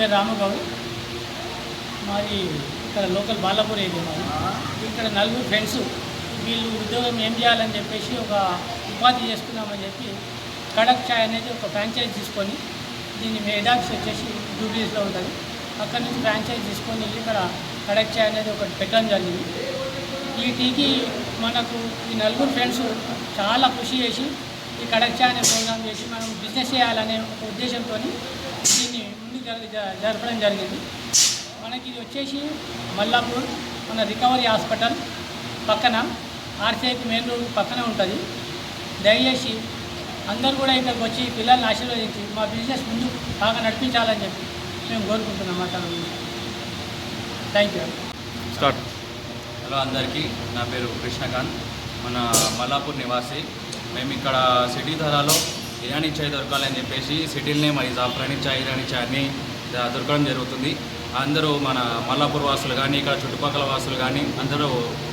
పేరు రామగౌడ్ మాది ఇక్కడ లోకల్ బాలాపూర్ ఏరియా మాది. ఇక్కడ నలుగురు ఫ్రెండ్స్ వీళ్ళు ఉద్యోగం ఏం చేయాలని చెప్పేసి ఒక ఉపాధి చేసుకున్నామని చెప్పి కడక్ చాయ్ అనేది ఒక ఫ్రాంచైజ్ తీసుకొని దీన్ని మేడాక్స్ వచ్చేసి జూబ్లీస్లో ఉంటుంది. అక్కడి నుంచి ఫ్రాంచైజ్ తీసుకొని ఇక్కడ కడక్ చాయ్ అనేది ఒకటి పెట్టడం జరిగింది. ఈ టీకి మనకు ఈ నలుగురు ఫ్రెండ్స్ చాలా కృషి చేసి ఈ కడక్ ఛాయ్ అనే ప్రోగ్రామ్ చేసి మనం బిజినెస్ చేయాలనే ఒక ఉద్దేశంతో దీన్ని జ- జరపడం జరిగింది. మనకి ఇది వచ్చేసి మల్లాపూర్ మన రికవరీ హాస్పిటల్ పక్కన ఆర్సీఐకి మెయిన్ రోడ్ పక్కన ఉంటుంది. దయచేసి అందరూ కూడా ఇక్కడికి వచ్చి పిల్లల్ని ఆశీర్వదించి మా బిజినెస్ ముందు బాగా నడిపించాలని చెప్పి మేము కోరుకుంటున్నాం మాట థ్యాంక్ యూ స్టార్ట్. హలో అందరికీ నా పేరు కృష్ణకాంత్. మన మల్లాపూర్ నివాసి. మేము ఇక్కడ సిటీ ధరలో ఇరానీ చాయ్ దొరకాలని చెప్పేసి సిటీలనే మరి జాఫ్రానీ చాయ్ ఇరానీ చాయ్ అన్నీ దొరకడం జరుగుతుంది. అందరూ మన మల్లాపూర్ వాసులు కానీ ఇక్కడ చుట్టుపక్కల వాసులు కానీ అందరూ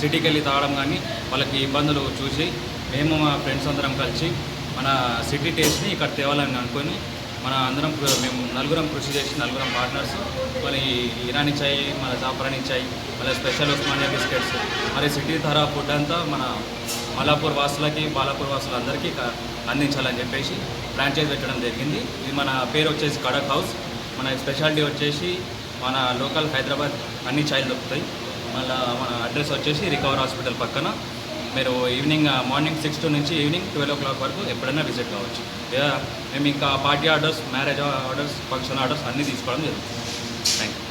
సిటీకి వెళ్ళి తాగడం కానీ వాళ్ళకి ఇబ్బందులు చూసి మేము మా ఫ్రెండ్స్ అందరం కలిసి మన సిటీ టేస్ట్ని ఇక్కడ తేవాలని అనుకొని మన అందరం మేము నలుగురం కృషి చేసి నలుగురం పార్ట్నర్స్ మరి ఇరానీ చాయ్ మన జాఫరానీ చాయ్ మళ్ళీ స్పెషల్ ఉస్మానియా బిస్కెట్స్ మరి సిటీ ధర ఫుడ్ అంతా మన మలాపూర్ వాసులకి బాలాపూర్ వాసులందరికీ అందించాలని చెప్పేసి ఫ్రాంచైజ్ పెట్టడం జరిగింది. ఇది మన పేరు వచ్చేసి కడక్ హౌస్. మన స్పెషాలిటీ వచ్చేసి మన లోకల్ హైదరాబాద్ అన్ని చాయ్లు దొరుకుతాయి. మళ్ళీ మన అడ్రస్ వచ్చేసి రికవర్ హాస్పిటల్ పక్కన. మీరు ఈవినింగ్ మార్నింగ్ సిక్స్ టు నుంచి ఈవినింగ్ ట్వెల్వ్ ఓ క్లాక్ వరకు ఎప్పుడైనా విజిట్ కావచ్చు. లేదా మేము ఇంకా party orders marriage orders function orders అన్నీ తీసుకోవడం జరుగుతుంది. Thank you